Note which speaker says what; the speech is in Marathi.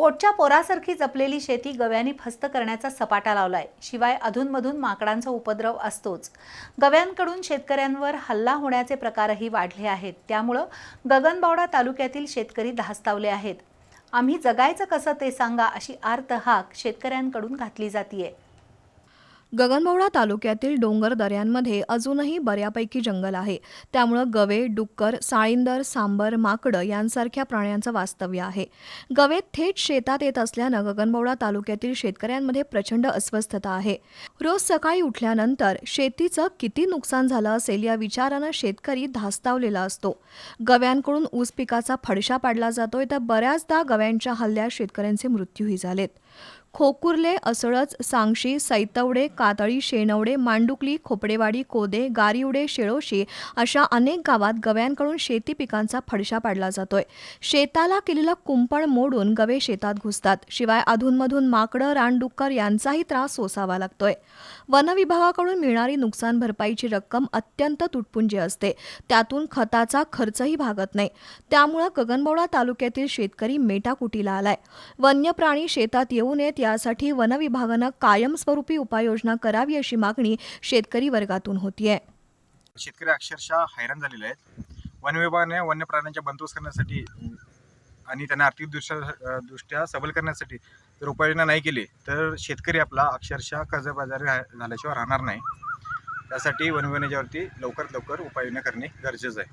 Speaker 1: पोटच्या पोरासारखी जपलेली शेती गव्यांनी फस्त करण्याचा सपाटा लावलाय. शिवाय अधूनमधून माकडांचा उपद्रव असतोच. गव्यांकडून शेतकऱ्यांवर हल्ला होण्याचे प्रकारही वाढले आहेत. त्यामुळं गगनबावडा तालुक्यातील शेतकरी धास्तावले आहेत. आम्ही जगायचं कसं ते सांगा अशी आर्त हाक शेतकऱ्यांकडून घातली जातीये.
Speaker 2: गगनबावडा तालुक्यातील डोंगर दऱ्यांमध्ये अजूनही बऱ्यापैकी जंगल आहे. त्यामुळं गवे डुक्कर साळींदर सांबर माकडं यांसारख्या प्राण्यांचं वास्तव्य आहे. गवे थेट शेतात येत असल्यानं गगनबावडा तालुक्यातील शेतकऱ्यांमध्ये प्रचंड अस्वस्थता आहे. रोज सकाळी उठल्यानंतर शेतीचं किती नुकसान झालं असेल या विचारानं शेतकरी धास्तावलेला असतो. गव्यांकडून ऊस पिकाचा फडशा पाडला जातोय तर बऱ्याचदा गव्यांच्या हल्ल्यात शेतकऱ्यांचे मृत्यूही झालेत. खोकुर्ले असळच सांगशी सैतवडे कातळी शेनवडे मांडुकली खोपडेवाडी कोदे गारिवडे शेळोशी अशा अनेक गावात गव्यांकडून शेती पिकांचा फडशा पाडला जातोय. शेताला केलेलं कुंपण मोडून गवे शेतात घुसतात. शिवाय अधूनमधून माकडं रानडुक्कर यांचाही त्रास सोसावा लागतोय. वनविभागाकडून मिळणारी नुकसान भरपाईची रक्कम अत्यंत तुटपुंजी असते. त्यातून खताचा खर्चही भागत नाही. त्यामुळं गगनबोडा तालुक्यातील शेतकरी मेटाकुटीला आलाय. वन्य प्राणी शेतात येऊ नयेत यासाठी वनविभागानं कायमस्वरूपी उपाययोजना करावी अशी मागणी शेतकरी वर्गातून होतीये.
Speaker 3: शेतकरी अक्षरशः हैराण झालेले आहेत. वन विभागाने वन्य प्राण्यांच्या बंदोबस्त करण्यासाठी आणि त्यांना आर्थिकदृष्ट्या दृष्ट्या सबल करण्यासाठी जर उपाययोजना नाही केली तर शेतकरी आपला अक्षरशः कर्जबाजारी झाल्याशिवाय राहणार नाही. त्यासाठी वन विभागाच्यावरती लवकरात लवकर उपाययोजना करणे गरजेचं आहे.